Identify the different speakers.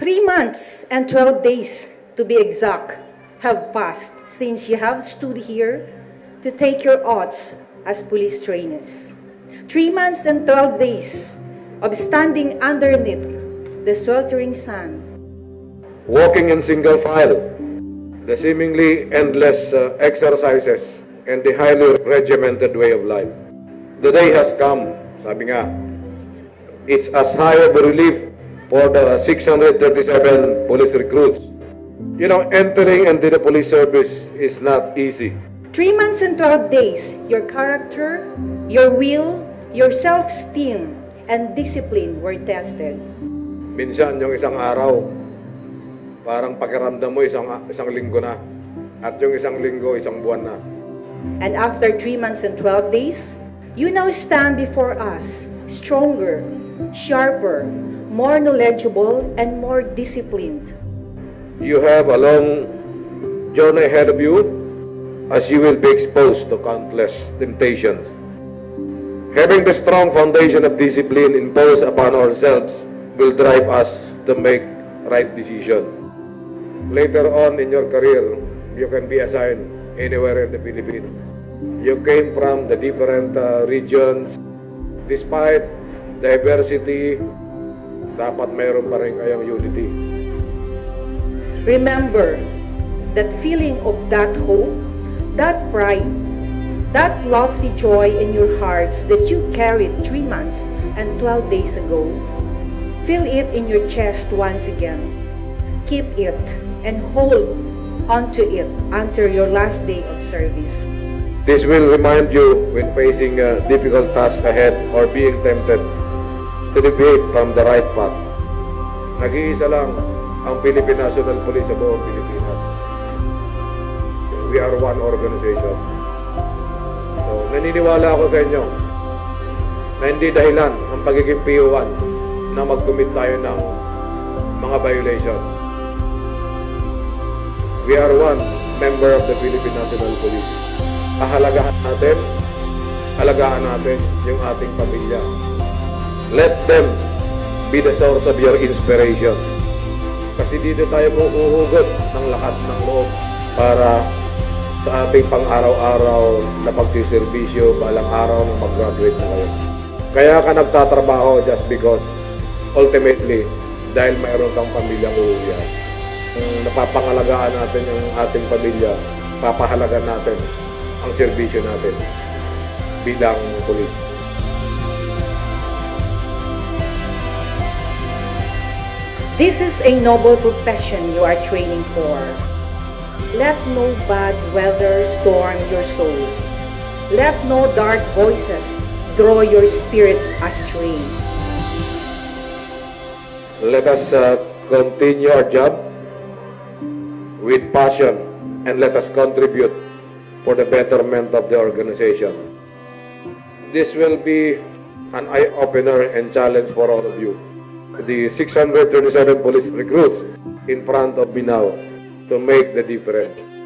Speaker 1: Three months and 12 days, to be exact, have passed since you have stood here to take your oaths as police trainers. Three months and 12 days of standing underneath the sweltering sun,
Speaker 2: walking in single file, the seemingly endless uh, exercises, and the highly regimented way of life. The day has come, sabi nga, it's as high of a relief for the 637 police recruits. You know, entering into the police service is not easy.
Speaker 1: Three months and 12 days, your character, your will, your self esteem, and discipline were tested.
Speaker 2: Minsan yung isang araw, parang pakiramdam mo isang, isang linggo na. At yung isang linggo, isang buwan na.
Speaker 1: And after three months and 12 days, you now stand before us stronger, sharper, more knowledgeable, and more disciplined.
Speaker 2: You have a long journey ahead of you as you will be exposed to countless temptations. Having the strong foundation of discipline imposed upon ourselves will drive us to make right decision. Later on in your career, you can be assigned anywhere in the Philippines. You came from the different uh, regions. Despite diversity, dapat mayroon pa rin kayong unity.
Speaker 1: Remember that feeling of that hope, that pride, that lofty joy in your hearts that you carried three months and 12 days ago. Feel it in your chest once again. Keep it and hold onto it until your last day of service.
Speaker 2: This will remind you when facing a difficult task ahead or being tempted to deviate from the right path. Nag-iisa lang ang Philippine National Police sa buong Pilipinas. We are one organization. So, naniniwala ako sa inyo na hindi dahilan ang pagiging PO1 na mag-commit tayo ng mga violation. We are one member of the Philippine National Police. Pahalagahan natin, halagaan natin yung ating pamilya. Let them be the source of your inspiration. Kasi dito tayo uuhugot ng lakas ng loob para sa ating pang-araw-araw na pagsiservisyo balang araw na mag-graduate na kayo. Kaya ka nagtatrabaho just because ultimately dahil mayroon kang pamilyang uuwihan. Napapangalagaan natin yung ating pamilya, papahalagan natin ang serbisyo natin bilang polis.
Speaker 1: This is a noble profession you are training for. Let no bad weather storm your soul. Let no dark voices draw your spirit astray.
Speaker 2: Let us uh, continue our job with passion and let us contribute for the betterment of the organization. This will be an eye-opener and challenge for all of you. The 637 police recruits in front of Binao to make the difference.